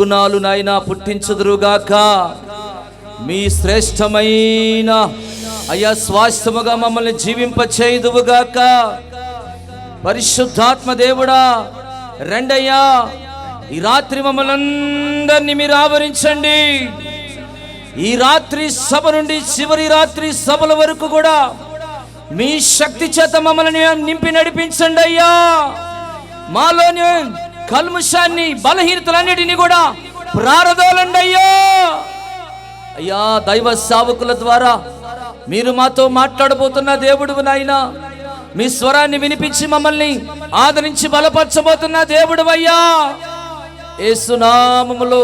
గుణాలు నాయన పుట్టించుదురుగాక. మీ శ్రేష్టమైన అయ్యా స్వాస్థముగా మమ్మల్ని జీవింపచేయుదువుగాక. పరిశుద్ధాత్మ దేవుడా రెండయ్యా ఈ రాత్రి మమ్మల్ని అందరినీ మీరు ఆవరించండి. ఈ రాత్రి సభ నుండి చివరి రాత్రి సభల వరకు కూడా మీ శక్తి చేత మమ్మల్ని నింపి నడిపించండి అయ్యా. మాలోని కల్ముషాన్ని బలహీనతలన్నిటినీ కూడా ప్రారదోలండి అయ్యా అయ్యా దైవ సావుకుల ద్వారా మీరు మాతో మాట్లాడబోతున్న దేవుడు నాయన మీ స్వరాన్ని వినిపించి మమ్మల్ని ఆదరించి బలపరచబోతున్న దేవుడు అయ్యా. ఏసునామములో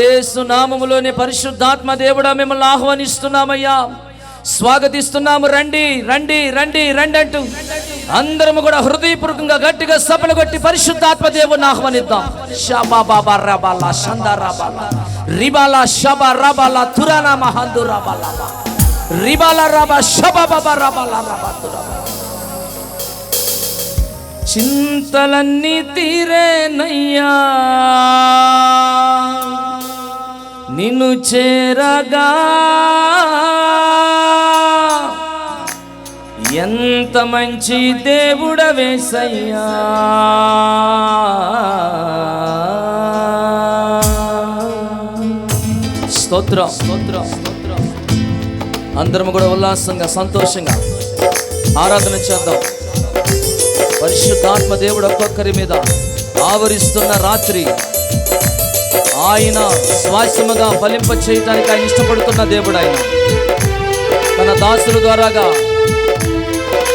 ఏసునామములోని పరిశుద్ధాత్మ దేవుడా మిమ్మల్ని ఆహ్వానిస్తున్నామయ్యా. స్వాగతిస్తున్నాము రండి రండి రండి రండి అంటూ అందరము కూడా హృదయపూర్వకంగా గట్టిగా సభలు కొట్టి పరిశుద్ధాత్మ దేవుని ఆహ్వానిద్దాం. షాబా బాబా రబాల షందా రాబాలా రిబాలా షబా రాబాలా తురానా మహందు రాబాలా. రిబాలా రాబా షబా బాబా రాబాలా. రాబా చింతలన్నీ తీరేనయ్యా. నిన్ను చేరగా ఎంత మంచి దేవుడ వేసయ్యా స్తోత్రం స్తోత్రం స్తోత్రం. అందరం కూడా ఉల్లాసంగా సంతోషంగా ఆరాధన చేద్దాం. పరిశుద్ధాత్మ దేవుడు ఒక్కొక్కరి మీద ఆవరిస్తున్న రాత్రి ఆయన స్వాస్యముగా ఫలింప చేయటానికి ఆయన ఇష్టపడుతున్న దేవుడు ఆయన. తన దాసుల ద్వారాగా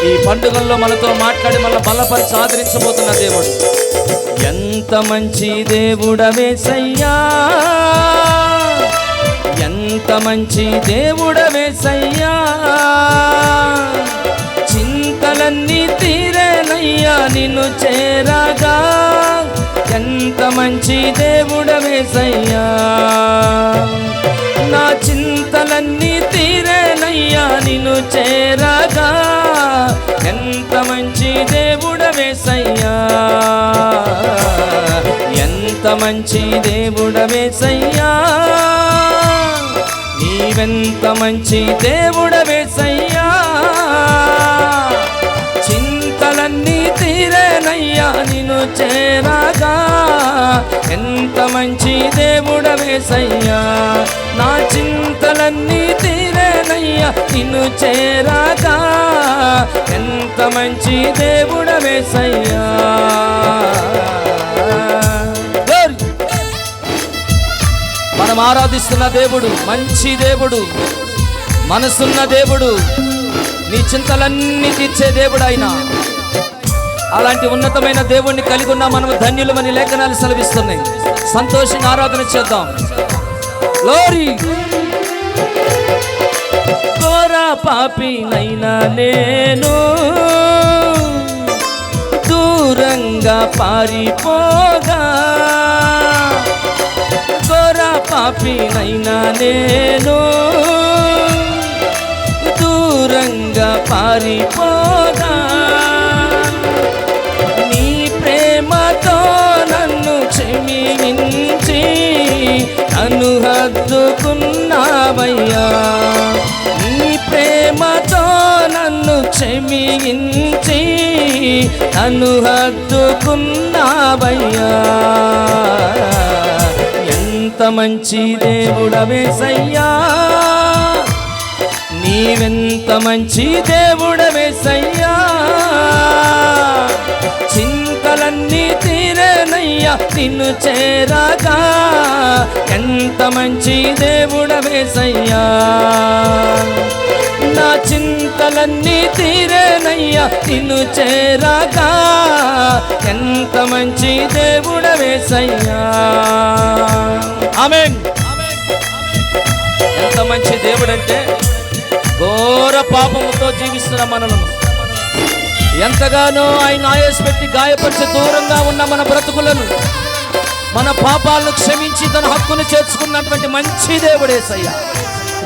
ఈ పండుగల్లో మనతో మాట్లాడి మన బలపరిచి ఆదరించబోతున్న దేవుడు. ఎంత మంచి దేవుడవేసయ్యా ఎంత మంచి దేవుడవేసయ్యా చింతలన్నీ తీరేనయ్యా నిన్ను చేరగా. ఎంత మంచి దేవుడవేసయ్యా మంచి దేవుడవేసయ్యా నీవెంత మంచి దేవుడవేసయ్యా చింతలన్నీ తీరేనయ్యా నిన్ను చేరాగా. ఎంత మంచి దేవుడవేసయ్యా నా చింతలన్నీ తీరేనయ్యా నిన్ను చేరాగా. ఎంత మంచి దేవుడవేసయ్యా Glory! మనం ఆరాధిస్తున్న దేవుడు మంచి దేవుడు. మనసున్న దేవుడు నీ చింతలన్నీ తీర్చే దేవుడు ఆయన అలాంటి ఉన్నతమైన దేవుణ్ణి కలిగి ఉన్న మనం ధన్యులమని లేఖనాలు సెలవిస్తున్నాయి. సంతోషంగా ఆరాధన చేద్దాం. లోరీ ఘోర పాపినైనా నేను. దూరంగా పారిపోగా. పాపినైనా నేను దూరంగా పారిపోదా? నీ ప్రేమతో నన్ను క్షమించి నన్ను హద్దుకున్నావయ్యా నీ ప్రేమతో నన్ను క్షమించి నన్ను హద్దుకున్నావయ్యా మంచి దేవుడవేసయ్యా నీవెంత మంచి దేవుడవేసయ్యా కోరికలన్నీ తీరేనయ్యా నిన్ను చేరాగా ఎంత మంచి దేవుడవేసయ్యా నా చింతలన్నీ తీరేనయ్యా నిన్ను చేరాగా ఎంత మంచి దేవుడవేసయ్యా ఆమె ఎంత మంచి దేవుడంటే ఘోర పాపముతో జీవిస్తున్న మనలను. ఎంతగానో ఆయన ఆయాసపెట్టి గాయపరిచి దూరంగా ఉన్న మన బ్రతుకులను మన పాపాలను క్షమించి తన హక్కును చేర్చుకున్నటువంటి మంచి దేవుడేసయ్యా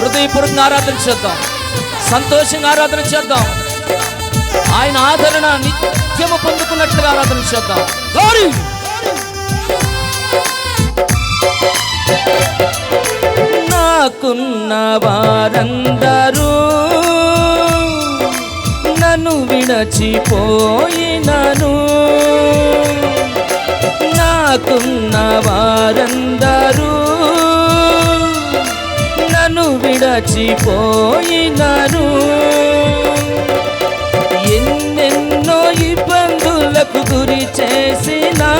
హృదయపూర్వకంగా ఆరాధన చేద్దాం. సంతోషంగా ఆరాధన చేద్దాం. ఆయన ఆదరణ నిత్యము పొందుకున్నట్లుగా ఆరాధన చేద్దాం. గౌరీ నాకున్న వారందరూ నన్ను నాకున్న వారందరూ నన్ను విడచిపోయినను. ఎన్నెన్నో ఇబ్బందులకు గురి చేసినా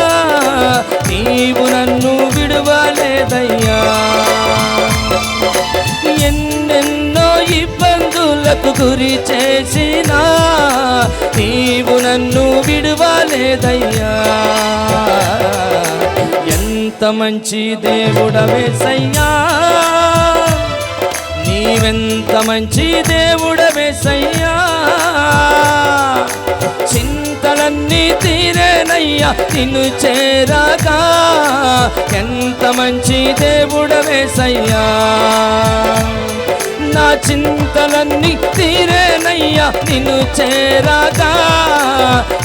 నీవు నన్ను విడవలేదయ్యా. ఎన్నెన్నో ఇబ్బంది ఇబ్బందులకు గురి చేసినా నీవు నన్ను విడవలేదయ్యా. ఎంత మంచి దేవుడవేసయ్యా నీవెంత మంచి దేవుడవేసయ్యా చింతలన్నీ తీరేనయ్యా నిన్ను చేరాగా ఎంత మంచి దేవుడవేసయ్యా నా చింతలన్నీ తీరేనయ్యా నిన్ను చేరాగా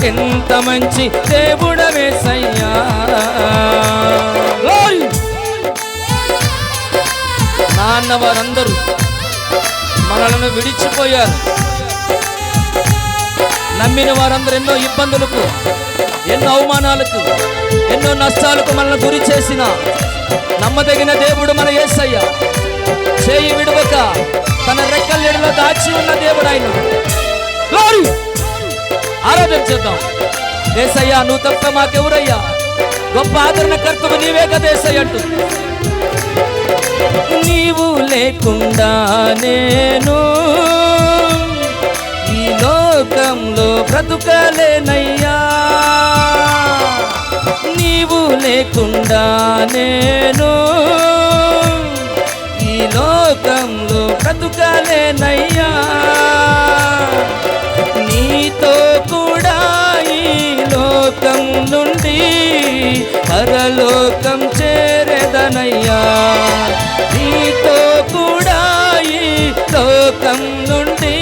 ఎంత మంచి దేవుడవేసయ్యా! నాన్న వారందరూ మనలను విడిచిపోయారు. నమ్మిన వారందరూ ఎన్నో ఇబ్బందులకు ఎన్నో అవమానాలకు ఎన్నో నష్టాలకు మనల్ని గురి చేసిన నమ్మదగిన దేవుడు మన యేసయ్య. చేయి విడవక తన రెక్కల నీడలో దాచి ఉన్న దేవుడు ఆయన! ఆరాధన చేద్దాం. దేశయ్యా నువ్వు తప్ప మాకెవరయ్యా? గొప్ప ఆదరణకర్తవు నీవే కదేశయ్య అంటూ. నీవు లేకుండా నేను ఈ లోకంలో బ్రతుకలేనయ్యా. నీవు లేకుండా నేను బ్రతుకలేనయ్యా నీతో కూడా ఈ లోకం నుండి పరలోకం చేరేదనయ్యా. నీతో కూడా ఈ లోకం నుండి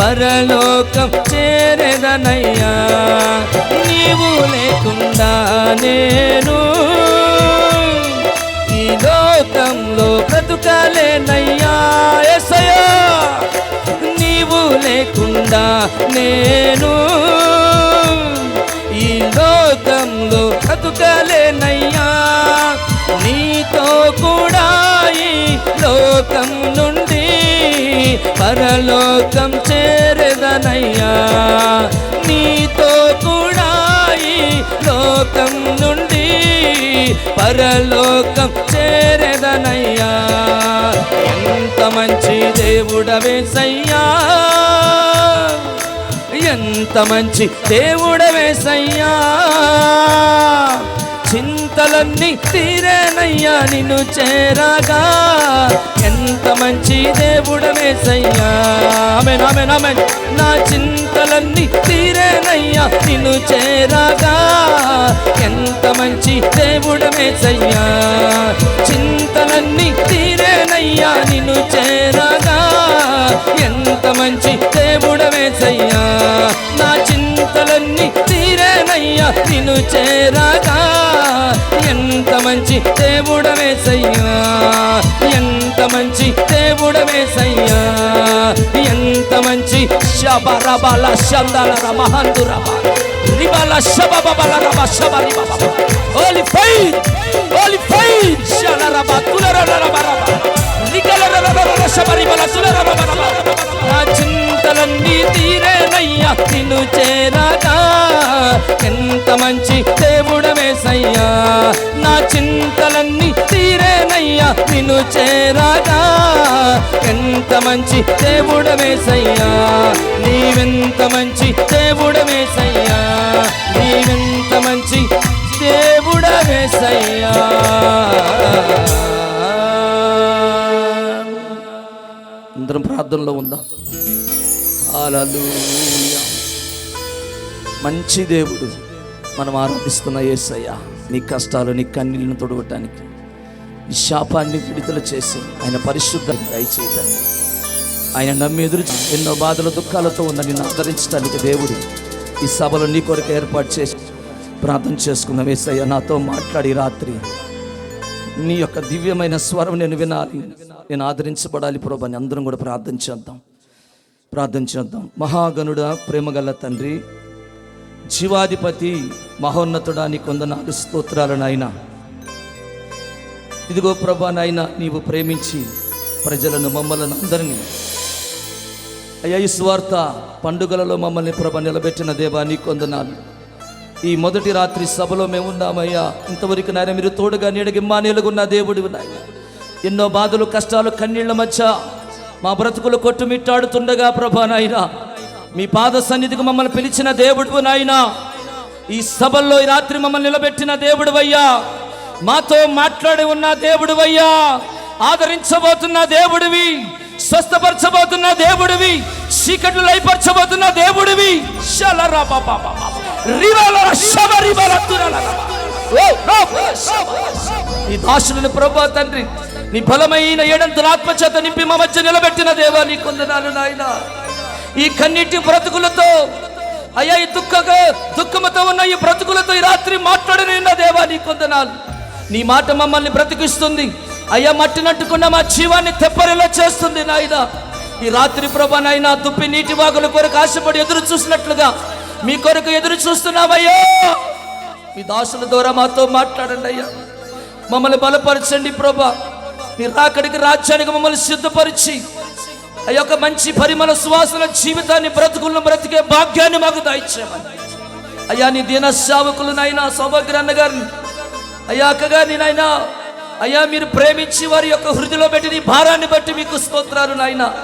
పరలోకం చేరేదనయ్యా. నీవు లేకుండా నేను ఈ లోకంలో బ్రతుకలేనయ్యా లేకుండా నేను ఈ లోకంలో బతుకలేనయ్యా. నీతో కూడా ఈ లోకం నుండి పరలోకం చేరదనయ్యా. నీతో కూడా ఈ లోకం నుండి పరలోకం చేరదనయ్యా. ఎంత మంచి దేవుడవేసయ్యా ఎంత మంచి దేవుడవేసయ్యా చింతలన్నీ తీరేనయ్యా నిన్ను చేరాగా. ఎంత మంచి దేవుడవేసయ్యా ఆమెన్ ఆమెన్ ఆమెన్. నా చింతలన్నీ తీరేనయ్యా నిన్ను చేరాగా. ఎంత మంచి దేవుడవేసయ్యా చింతలన్నీ తీరేనయ్యా నిన్ను చేరాగా. ఎంత మంచి దేవుడవేసయ్యా నా చింతలన్నీ తీరేనయ్యా నిన్ను చేరాగా. ఎంత మంచి దేవుడవేసయ్యా ఎంత మంచి దేవుడవేసయ్యా ఎంత మంచి శబరబల శందల రమహందు రమ రిబల శబబల రమ శబరి ఓలి ఫైర్ ఓలి ఫైర్ శల రమ తులర రమ. రమ రిగల రమ శబరి బల తులర రమ రమ. నా చింతలన్నీ తీరేనయ్యా నిన్ను చేరాగా. ఎంత మంచి దేవుడవేసయ్యా నా చింతలన్నీ తీరేనయ్యా నిన్ను చేరాగా. ఎంత మంచి దేవుడవేసయ్యా నీవెంత మంచి దేవుడవేసయ్యా నీవెంత మంచి దేవుడవేసయ్యా అందరం ప్రార్థనలో ఉందాం. హల్లెలూయా. మంచి దేవుడు. మనం ఆరాధిస్తున్న యేసయ్య నీ కష్టాలు నీ కన్నీళ్ళను తొడగటానికి ఈ శాపాన్ని విడుదల చేసి ఆయన పరిశుద్ధాన్ని దయచేయటాన్ని ఆయన నమ్మి ఎదురు ఎన్నో బాధల దుఃఖాలతో ఉన్న నిన్ను ఆదరించడానికి దేవుడు ఈ సభలో నీ కొరకు ఏర్పాటు చేసి ప్రార్థన చేసుకుందాం. ఏసయ్య నాతో మాట్లాడి రాత్రి. నీ యొక్క దివ్యమైన స్వరం నేను వినాలి. నేను ఆదరించబడాలి ప్రభాని అందరం కూడా ప్రార్థన చేద్దాం. ప్రార్థన చేద్దాం. మహాగణుడ ప్రేమగల తండ్రి జీవాధిపతి మహోన్నతుడా నీ కొందనాలు స్తోత్రాలు నాయన. ఇదిగో ప్రభా నాయన నీవు ప్రేమించి ప్రజలను మమ్మల్ని అందరినీ. అయ్యా ఈ స్వార్థ పండుగలలో మమ్మల్ని ప్రభ నిలబెట్టిన దేవా నీ కొందనాలు ఈ మొదటి రాత్రి సభలో మేము ఉన్నామయ్యా. ఇంతవరకు నాయన మీరు తోడుగా నీడగిమ్మానేలుగున్న దేవుడు నాయన. ఎన్నో బాధలు కష్టాలు కన్నీళ్ళ మధ్య మా బ్రతుకులు కొట్టుమిట్టాడుతుండగా ప్రభా నాయన మీ పాద సన్నిధికి మమ్మల్ని పిలిచిన దేవుడు నాయన. ఈ సభల్లో ఈ రాత్రి మమ్మల్ని నిలబెట్టిన దేవుడు అయ్యా మాతో మాట్లాడి ఉన్న దేవుడు అయ్యా ఆదరించబోతున్న దేవుడివి స్వస్థపరచబోతున్న దేవుడివి చీకట్లు లయపరచబోతున్న దేవుడివి. ఈ దాసులను ప్రభా తండ్రి నీ బలమైన ఏడంతుల ఆత్మచేత నింపి మా మధ్య నిలబెట్టిన దేవా నీ కొందనాలు నాయనా. ఈ కన్నీటి బ్రతుకులతో అయ్యా ఈ దుఃఖగా దుఃఖముతో ఉన్న ఈ బ్రతుకులతో ఈ రాత్రి మాట్లాడిన దేవా నీ కొందనాలు. నీ మాట మమ్మల్ని బ్రతికిస్తుంది. అయ్యా మట్టినట్టుకున్న మా జీవాన్ని తెప్పరిలో చేస్తుంది నాయన. ఈ రాత్రి ప్రభానైనా దుప్పి నీటి వాగుల కొరకు ఆశపడి ఎదురు చూసినట్లుగా మీ కొరకు ఎదురు చూస్తున్నామయ్యా. మీ దాసుల ద్వారా మాతో మాట్లాడండి అయ్యా. మమ్మల్ని బలపరచండి ప్రభా. మీరు రాకడికి రాజ్యానికి మమ్మల్ని సిద్ధపరిచి ఆ యొక్క మంచి పరిమళ సువాసన జీవితాన్ని బ్రతుకులను బ్రతికే భాగ్యాన్ని మాకు దాయిచ్చామని అయ్యా నీ దీన సేవకులు నాయన సౌభాగ్య గారిని. అయ్యా అక్కగారిని నాయన. అయ్యా మీరు ప్రేమించి వారి యొక్క హృదయలో పెట్టి నీ భారాన్ని బట్టి మీకు స్తోత్రాలు నాయన.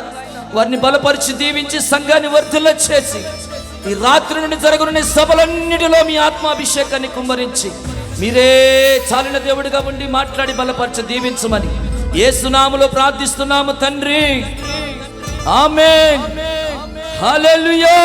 వారిని బలపరిచి దీవించి సంఘాన్ని వర్ధిల్ల చేసి ఈ రాత్రి నుండి జరగనున్న సభలన్నిటిలో మీ ఆత్మాభిషేకాన్ని కుమ్మరించి మీరే చాలిన దేవుడిగా ఉండి మాట్లాడి బలపరిచి దీవించమని ఏసునాములో ప్రార్థిస్తున్నాము తండ్రి. ఆమె హల్లెలూయా.